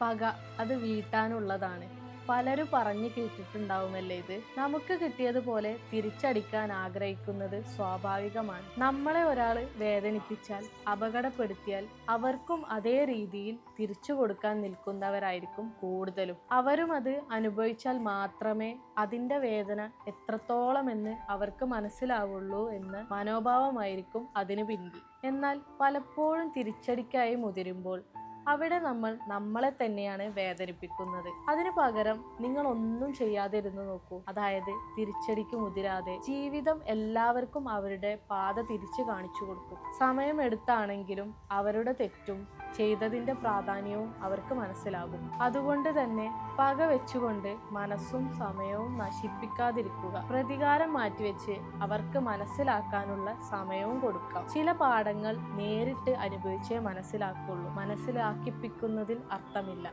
പക അത് വീട്ടാനുള്ളതാണ്. പലരും പറഞ്ഞു കേട്ടിട്ടുണ്ടാവുമല്ലേ ഇത്? നമുക്ക് കിട്ടിയതുപോലെ തിരിച്ചടിക്കാൻ ആഗ്രഹിക്കുന്നത് സ്വാഭാവികമാണ്. നമ്മളെ ഒരാൾ വേദനിപ്പിച്ചാൽ അപകടപ്പെടുത്തിയാൽ അവർക്കും അതേ രീതിയിൽ തിരിച്ചു കൊടുക്കാൻ നിൽക്കുന്നവരായിരിക്കും കൂടുതലും. അവരും അത് അനുഭവിച്ചാൽ മാത്രമേ അതിന്റെ വേദന എത്രത്തോളം എന്ന് അവർക്ക് മനസ്സിലാവുള്ളൂ എന്ന മനോഭാവമായിരിക്കും അതിനു പിന്നിൽ. എന്നാൽ പലപ്പോഴും തിരിച്ചടിക്കായി മുതിരുമ്പോൾ അവിടെ നമ്മൾ നമ്മളെ തന്നെയാണ് വേദനിപ്പിക്കുന്നത്. അതിനു പകരം നിങ്ങൾ ഒന്നും ചെയ്യാതെ ചെയ്യാതിരുന്നു നോക്കൂ. അതായത് തിരിച്ചടിക്ക് മുതിരാതെ ജീവിതം എല്ലാവർക്കും അവരുടെ പാത തിരിച്ചു കാണിച്ചു കൊടുക്കും. സമയമെടുത്താണെങ്കിലും അവരുടെ തെറ്റും ചെയ്തതിന്റെ പ്രാധാന്യവും അവർക്ക് മനസ്സിലാകും. അതുകൊണ്ട് തന്നെ പക വെച്ചുകൊണ്ട് മനസ്സും സമയവും നശിപ്പിക്കാതിരിക്കുക. പ്രതികാരം മാറ്റിവെച്ച് അവർക്ക് മനസ്സിലാക്കാനുള്ള സമയവും കൊടുക്കാം. ചില പാഠങ്ങൾ നേരിട്ട് അനുഭവിച്ചേ മനസ്സിലാക്കുള്ളൂ. മനസ്സിലാക്കിപ്പിക്കുന്നതിൽ അർത്ഥമില്ല.